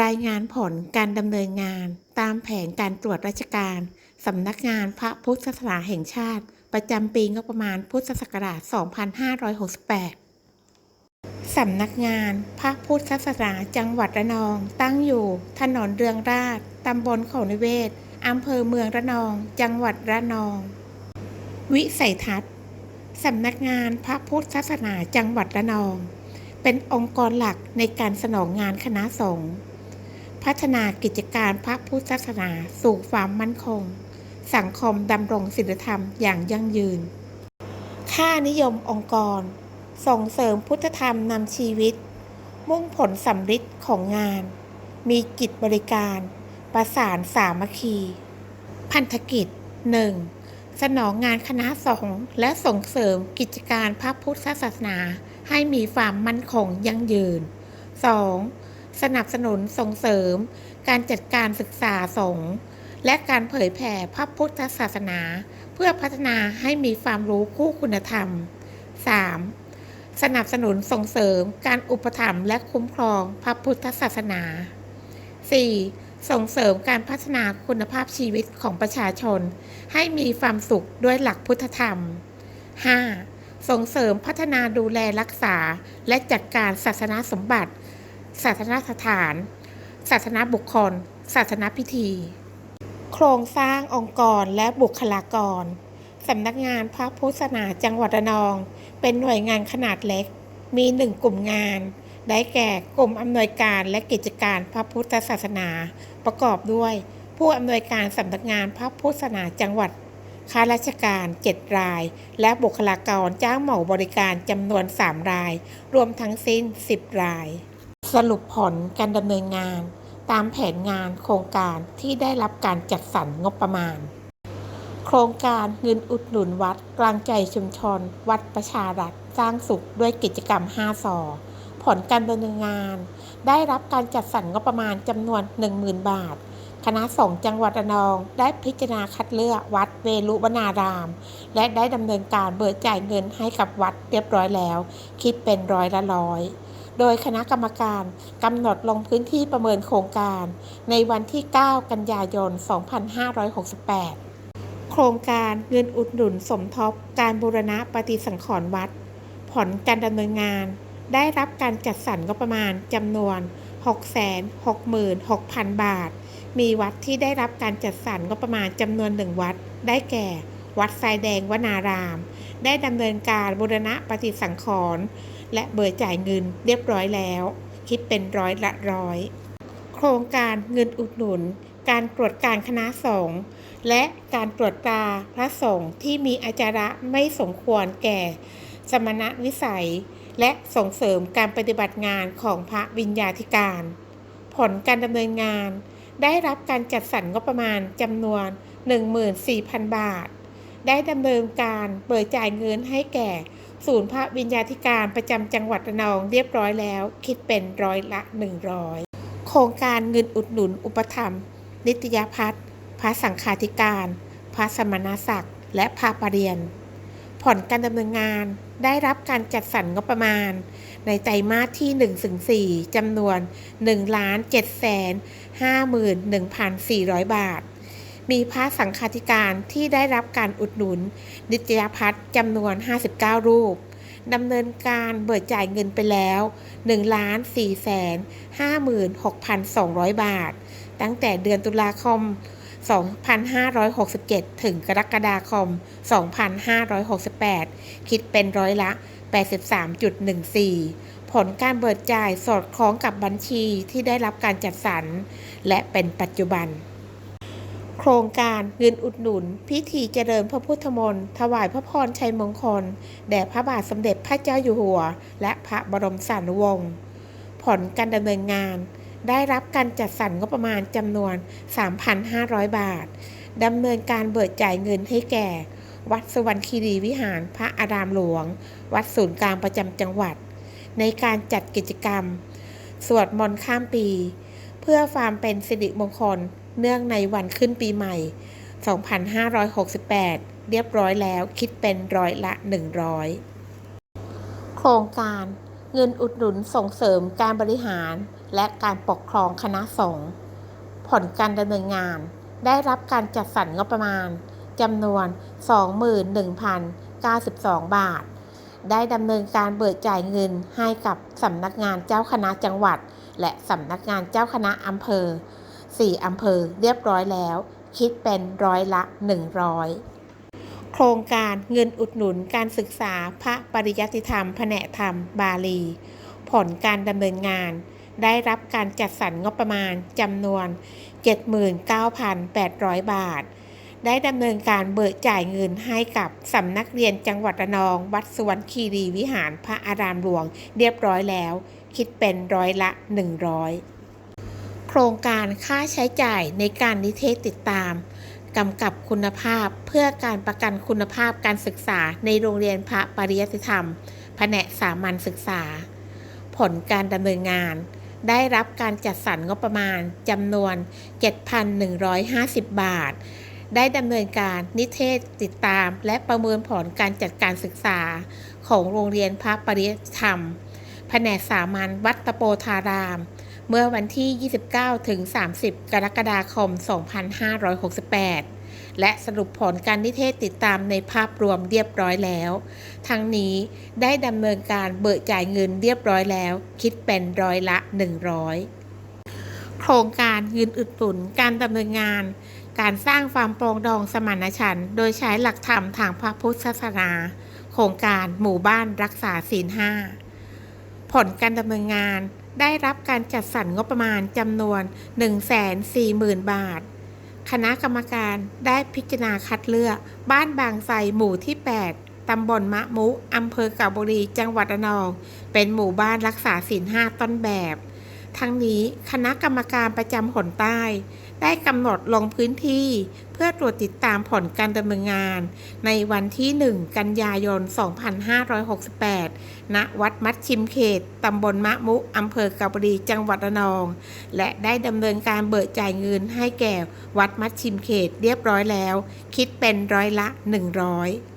รายงานผลการดำเนินงาน ตามแผนการตรวจราชการสำนักงานพระพุทธศาสนาแห่งชาติ ประจำปีงบประมาณพุทธศักราช 2568 สำนักงานพระพุทธศาสนาจังหวัดระนอง ตั้งอยู่ถนนเรืองราชตำบลเขานิเวศอำเภอเมืองระนอง จังหวัดระนอง วิสัยทัศน์สำนักงานพระพุทธศาสนาจังหวัดระนอง เป็นองค์กรหลักในการสนองงานคณะสงฆ์ พัฒนากิจการพระพุทธศาสนาสู่ความมั่นคง สังคมดำรงศีลธรรมอย่างยั่งยืน ค่านิยมองค์กร ส่งเสริมพุทธธรรมนำชีวิต มุ่งผลสำฤทธิ์ของงาน มีกิจบริการ ประสานสามัคคี พันธกิจ 1. สนองงานคณะสงฆ์และส่งเสริมกิจการพระพุทธศาสนาให้มีความมั่นคงยั่งยืน 2. สนับสนุนส่งเสริม การจัดการศึกษาสงฆ์และการเผยแผ่พระพุทธศาสนา เพื่อพัฒนาให้มีความรู้คู่คุณธรรม 3. สนับสนุนส่งเสริมการอุปถัมภ์และคุ้มครองพระพุทธศาสนา 4. ส่งเสริมการพัฒนาคุณภาพชีวิตของประชาชน ให้มีความสุขด้วยหลักพุทธธรรม 5. ส่งเสริมพัฒนาดูแลรักษาและจัดการศาสนาสมบัติ ศาสนสถาน ศาสนาบุคคล ศาสนาพิธี โครงสร้างองค์กรและบุคลากรสำนักงานพระพุทธศาสนาจังหวัดระนอง เป็นหน่วยงานขนาดเล็ก มีหนึ่งกลุ่มงาน ได้แก่กลุ่มอำนวยการและกิจการพระพุทธศาสนา ประกอบด้วย ผู้อำนวยการสำนักงานพระพุทธศาสนาจังหวัดข้าราชการ 7 ราย และบุคลากรจ้างเหมาบริการจำนวน 3 ราย รวมทั้งสิ้น 10 ราย สรุปผลการดำเนินงานตามแผนงานโครงการที่ได้รับการจัดสรรงบประมาณ โครงการเงินอุดหนุนวัดกลางใจชุมชน วัดประชารัฐสร้างสุขด้วยกิจกรรม 5 สอผลการดำเนินงาน ได้รับการจัดสรรงบประมาณจำนวน 10,000 บาท คณะสงฆ์จังหวัดระนองได้พิจารณาคัดเลือกวัดเวลุวนาราม และได้ดำเนินการเบิกจ่ายเงินให้กับวัดเรียบร้อยแล้ว คิดเป็นร้อยละร้อย โดยคณะกรรมการกำหนดลงพื้นที่ประเมินโครงการ ในวันที่ 9 กันยายน 2568 โครงการเงินอุดหนุนสมทบการบูรณะปฏิสังขรณ์วัด ผลการดำเนินงาน ได้รับการจัดสรรงบประมาณจำนวน 666,000 บาท มีวัดที่ได้รับการจัดสรรงบประมาณจำนวนหนึ่งวัด ได้แก่ วัดทรายแดงวนาราม ได้ดำเนินการบูรณะปฏิสังขรณ์ และเบิกจ่ายเงินเรียบร้อยแล้ว คิดเป็นร้อยละร้อย โครงการเงินอุดหนุน การตรวจการคณะสงฆ์และการตรวจตาพระสงฆ์ที่มีอาจาระไม่สมควรแก่ สมณวิสัย และส่งเสริมการปฏิบัติงานของพระวิญญาธิการ ผลการดำเนินงาน ได้รับการจัดสรรงบประมาณจำนวน 14,000 บาท ได้ดำเนินการเบิกจ่ายเงินให้แก่ ศูนย์พระวิญญาธิการประจำจังหวัดระนองเรียบร้อยแล้ว คิดเป็นร้อยละ 100 โครงการเงินอุดหนุนอุปถัมนิตยพัฒน์พระสังฆาธิการ พระสมณศักดิ์ และพระปรริยนผลการดำเนินงานได้รับการจัดสรรงบประมาณ ในไตรมาสที่1ถึง4จำนวน 1 7 5 1 4 0 0 บาท มีพระสังฆาธิการที่ได้รับการอุดหนุน นิตยพัฒน์จำนวน 59 รูปดำเนินการเบิกจ่ายเงินไปแล้ว1 4 5 6 2 0 0 บาท ตั้งแต่เดือนตุลาคม 2567 ถึงกรกฎาคม 2568 คิดเป็นร้อยละ 83.14 ผลการเบิกจ่ายสอดคล้องกับบัญชีที่ได้รับการจัดสรร และเป็นปัจจุบัน โครงการเงินอุดหนุน พิธีเจริญพระพุทธมนต์ถวายพระพรชัยมงคล แด่พระบาทสมเด็จพระเจ้าอยู่หัว และพระบรมสารีวงศ์ผลการดำเนินงาน ได้รับการจัดสรรงบประมาณจำนวน 3,500 บาทดำเนินการเบิกจ่ายเงินให้แก่ วัดสวรรคีรีวิหารพระอารามหลวง วัดศูนย์กลางประจำจังหวัด ในการจัดกิจกรรม สวดมนต์ข้ามปี เพื่อความเป็นสิริมงคล เนื่องในวันขึ้นปีใหม่ 2568 เรียบร้อยแล้วคิดเป็นร้อยละ 100 โครงการเงินอุดหนุนส่งเสริมการบริหาร และการปกครองคณะสงฆ์ผลการดำเนินงาน ได้รับการจัดสรรงบประมาณจำนวน 21,092 บาท ได้ดำเนินการเบิกจ่ายเงินให้กับสำนักงานเจ้าคณะจังหวัด และสำนักงานเจ้าคณะอำเภอ 4 อำเภอเรียบร้อยแล้ว คิดเป็นร้อยละ 100 โครงการเงินอุดหนุนการศึกษาพระปริยัติธรรมแผนกธรรม บาลี ผลการดำเนินงาน ได้รับการจัดสรรงบประมาณจำนวน 79,800 บาทได้ดำเนินการเบิกจ่ายเงินให้กับสำนักเรียนจังหวัดระนอง วัดสวรรคีรีวิหารพระอารามหลวง เรียบร้อยแล้ว คิดเป็นร้อยละ 100 โครงการค่าใช้จ่ายในการนิเทศติดตามกำกับคุณภาพเพื่อการประกันคุณภาพการศึกษาในโรงเรียนพระปริยัติธรรม แผนกสามัญศึกษา ผลการดำเนินงาน ได้รับการจัดสรรงบประมาณจำนวน 7,150 บาท ได้ดำเนินการนิเทศติดตาม และประเมินผลการจัดการศึกษา ของโรงเรียนพระปริยัติธรรม แผนกสามัญวัดตะโปธาราม เมื่อวันที่ 29 ถึง 30 กรกฎาคม 2568 และสรุปผลการนิเทศติดตามในภาพรวมเรียบร้อยแล้ว ทั้งนี้ได้ดำเนินการเบิกจ่ายเงินเรียบร้อยแล้ว คิดเป็นร้อยละ 100 โครงการเงินอุดหนุนการดำเนินงานการสร้างความปรองดองสมานฉันท์โดยใช้หลักธรรมทางพระพุทธศาสนา โครงการหมู่บ้านรักษาศีลห้าผลการดำเนินงาน ได้รับการจัดสรรงบประมาณจำนวน 140,000 บาท คณะกรรมการได้พิจารณาคัดเลือกบ้านบางไทรหมู่ที่ 8 ตำบลมะมุ อำเภอกาบุรี จังหวัดระนอง เป็นหมู่บ้านรักษาศีลห้าต้นแบบ ทั้งนี้คณะกรรมการประจำหนใต้ ได้กำหนดลงพื้นที่ เพื่อตรวจติดตามผลการดำเนินงาน ในวันที่ 1 กันยายน 2568 ณ วัดมัดชิมเขต ตำบลมะมุอำเภอกาบรีจังหวัดระนอง และได้ดำเนินการเบิกจ่ายเงินให้แก่วัดมัดชิมเขตเรียบร้อยแล้ว คิดเป็นร้อยละ 100